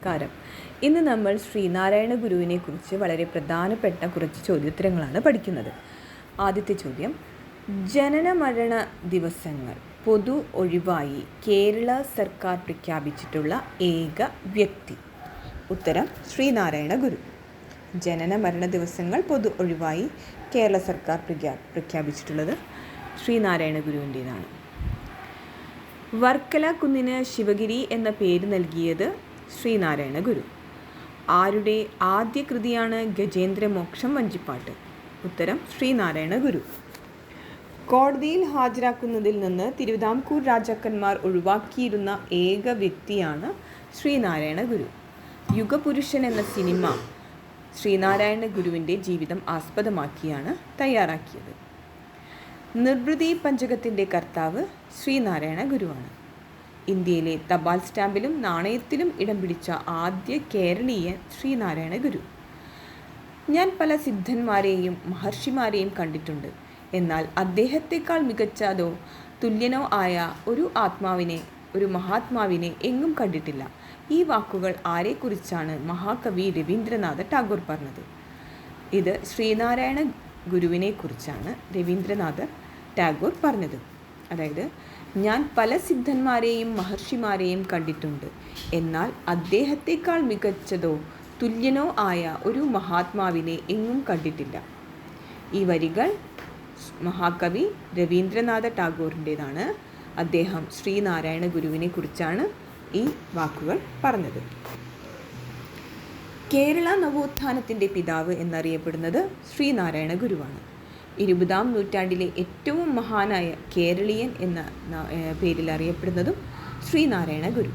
നമസ്കാരം. ഇന്ന് നമ്മൾ ശ്രീനാരായണ ഗുരുവിനെ കുറിച്ച് വളരെ പ്രധാനപ്പെട്ട കുറച്ച് ചോദ്യോത്തരങ്ങളാണ് പഠിക്കുന്നത്. ആദ്യത്തെ ചോദ്യം ജനന മരണ ദിവസങ്ങൾ പൊതു ഒഴിവായി കേരള സർക്കാർ പ്രഖ്യാപിച്ചിട്ടുള്ള ഏക വ്യക്തി. ഉത്തരം ശ്രീനാരായണ ഗുരു. ജനന മരണ ദിവസങ്ങൾ പൊതു ഒഴിവായി കേരള സർക്കാർ പ്രഖ്യാ പ്രഖ്യാപിച്ചിട്ടുള്ളത് ശ്രീനാരായണ ഗുരുവിന്റേതാണ്. വർക്കല കുന്നിന് ശിവഗിരി എന്ന പേര് നൽകിയത് ശ്രീനാരായണ ഗുരു. ആരുടെ ആദ്യ കൃതിയാണ് ഗജേന്ദ്രമോക്ഷം വഞ്ചിപ്പാട്ട്? ഉത്തരം ശ്രീനാരായണ ഗുരു. കോടതിയിൽ ഹാജരാക്കുന്നതിൽ നിന്ന് തിരുവിതാംകൂർ രാജാക്കന്മാർ ഒഴിവാക്കിയിരുന്ന ഏക വ്യക്തിയാണ് ശ്രീനാരായണ ഗുരു. യുഗപുരുഷൻ എന്ന സിനിമ ശ്രീനാരായണ ഗുരുവിന്റെ ജീവിതം ആസ്പദമാക്കിയാണ് തയ്യാറാക്കിയത്. നിർവൃതി പഞ്ചകത്തിന്റെ കർത്താവ് ശ്രീനാരായണ ഗുരുവാണ്. ഇന്ത്യയിലെ തപാൽ സ്റ്റാമ്പിലും നാണയത്തിലും ഇടം പിടിച്ച ആദ്യ കേരളീയൻ ശ്രീനാരായണ ഗുരു. ഞാൻ പല സിദ്ധന്മാരെയും മഹർഷിമാരെയും കണ്ടിട്ടുണ്ട്. എന്നാൽ അദ്ദേഹത്തെക്കാൾ മികച്ചതോ തുല്യനോ ആയ ഒരു ആത്മാവിനെ ഒരു മഹാത്മാവിനെ എങ്ങും കണ്ടിട്ടില്ല. ഈ വാക്കുകൾ ആരെക്കുറിച്ചാണ് മഹാകവി രവീന്ദ്രനാഥ ടാഗോർ പറഞ്ഞത്? ഇത് ശ്രീനാരായണ ഗുരുവിനെക്കുറിച്ചാണ് രവീന്ദ്രനാഥ ടാഗോർ പറഞ്ഞത്. അതായത് ഞാൻ പല സിദ്ധന്മാരെയും മഹർഷിമാരെയും കണ്ടിട്ടുണ്ട്. എന്നാൽ അദ്ദേഹത്തെക്കാൾ മികച്ചതോ തുല്യനോ ആയ ഒരു മഹാത്മാവിനെ എങ്ങും കണ്ടിട്ടില്ല. ഈ വരികൾ മഹാകവി രവീന്ദ്രനാഥ ടാഗോറിന്റെതാണ്. അദ്ദേഹം ശ്രീനാരായണ ഗുരുവിനെ കുറിച്ചാണ് ഈ വാക്കുകൾ പറഞ്ഞത്. കേരള നവോത്ഥാനത്തിന്റെ പിതാവ് എന്നറിയപ്പെടുന്നത് ശ്രീനാരായണ ഗുരുവാണ്. ഇരുപതാം നൂറ്റാണ്ടിലെ ഏറ്റവും മഹാനായ കേരളീയൻ എന്ന പേരിൽ അറിയപ്പെടുന്നതും Sree Narayana Guru.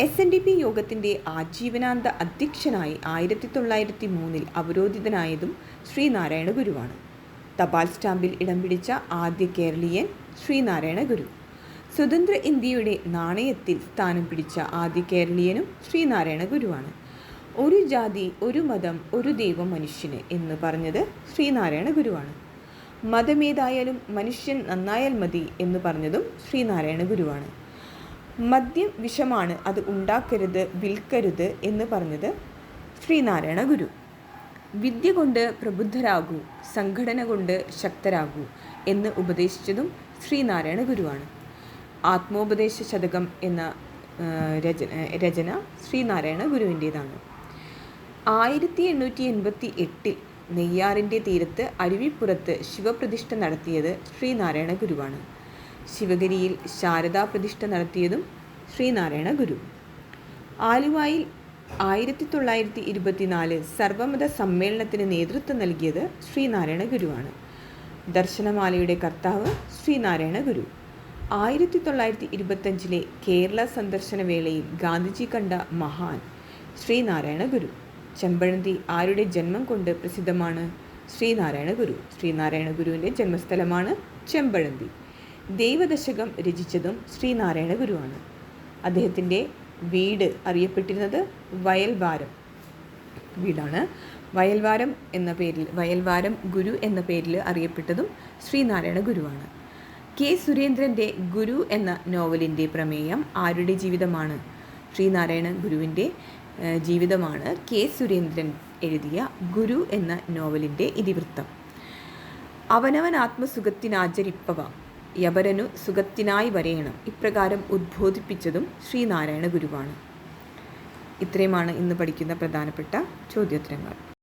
S N D P യോഗത്തിന്റെ ആജീവനാന്ത അധ്യക്ഷനായി ആയിരത്തി തൊള്ളായിരത്തി മൂന്നിൽ അവരോധിതനായതും ശ്രീനാരായണ ഗുരുവാണ്. തപാൽ സ്റ്റാമ്പിൽ ഇടം പിടിച്ച ആദ്യ കേരളീയൻ ശ്രീനാരായണ ഗുരു. സ്വതന്ത്ര ഇന്ത്യയുടെ നാണയത്തിൽ സ്ഥാനം പിടിച്ച ആദ്യ കേരളീയനും ശ്രീനാരായണ ഗുരുവാണ്. ഒരു ജാതി ഒരു മതം ഒരു ദൈവം മനുഷ്യന് എന്ന് പറഞ്ഞത് ശ്രീനാരായണ ഗുരുവാണ്. മതമേതായാലും മനുഷ്യൻ നന്നായാൽ മതി എന്ന് പറഞ്ഞതും ശ്രീനാരായണ ഗുരുവാണ്. മദ്യം വിഷമാണ് അത് ഉണ്ടാക്കരുത് വിൽക്കരുത് എന്ന് പറഞ്ഞത് ശ്രീനാരായണ ഗുരു. വിദ്യ കൊണ്ട് പ്രബുദ്ധരാകൂ സംഘടന കൊണ്ട് ശക്തരാകൂ എന്ന് ഉപദേശിച്ചതും ശ്രീനാരായണ ഗുരുവാണ്. ആത്മോപദേശ ശതകം എന്ന രചന രചന ശ്രീനാരായണ ഗുരുവിന്റേതാണ്. ആയിരത്തി എണ്ണൂറ്റി എൺപത്തി എട്ടിൽ നെയ്യാറിന്റെ തീരത്ത് അരുവിപ്പുറത്ത് ശിവപ്രതിഷ്ഠ നടത്തിയത് ശ്രീനാരായണ ഗുരുവാണ്. ശിവഗിരിയിൽ ശാരദാ പ്രതിഷ്ഠ നടത്തിയതും ശ്രീനാരായണ ഗുരു. ആലുവായിൽ ആയിരത്തി തൊള്ളായിരത്തി ഇരുപത്തിനാല് സർവമത സമ്മേളനത്തിന് നേതൃത്വം നൽകിയത് ശ്രീനാരായണ ഗുരുവാണ്. ദർശനമാലയുടെ കർത്താവ് ശ്രീനാരായണ ഗുരു. ആയിരത്തി തൊള്ളായിരത്തി ഇരുപത്തഞ്ചിലെ കേരള സന്ദർശന വേളയിൽ ഗാന്ധിജി കണ്ട മഹാൻ ശ്രീനാരായണ ഗുരു. ചെമ്പഴന്തി ആരുടെ ജന്മം കൊണ്ട് പ്രസിദ്ധമാണ്? ശ്രീനാരായണ ഗുരു. ശ്രീനാരായണ ഗുരുവിന്റെ ജന്മസ്ഥലമാണ് ചെമ്പഴന്തി. ദൈവദശകം രചിച്ചതും ശ്രീനാരായണ ഗുരുവാണ്. അദ്ദേഹത്തിന്റെ വീട് അറിയപ്പെട്ടിരുന്നത് വയൽവാരം. വീടാണ് വയൽവാരം എന്ന പേരിൽ വയൽവാരം ഗുരു എന്ന പേരിൽ അറിയപ്പെട്ടതും ശ്രീനാരായണ ഗുരുവാണ്. കെ സുരേന്ദ്രന്റെ ഗുരു എന്ന നോവലിന്റെ പ്രമേയം ആരുടെ ജീവിതമാണ്? ശ്രീനാരായണ ഗുരുവിന്റെ ജീവിതമാണ് കെ സുരേന്ദ്രൻ എഴുതിയ ഗുരു എന്ന നോവലിന്റെ ഇതിവൃത്തം. അവനവൻ ആത്മസുഖത്തിനാചരിപ്പവ. യവരനു സുഖത്തിനായി വരയണം. ഇപ്രകാരം ഉദ്ബോധിപ്പിച്ചതും ശ്രീനാരായണ ഗുരുവാണ്. ഇത്രയുമാണ് ഇന്ന് പഠിക്കുന്ന പ്രധാനപ്പെട്ട ചോദ്യോത്തരങ്ങൾ.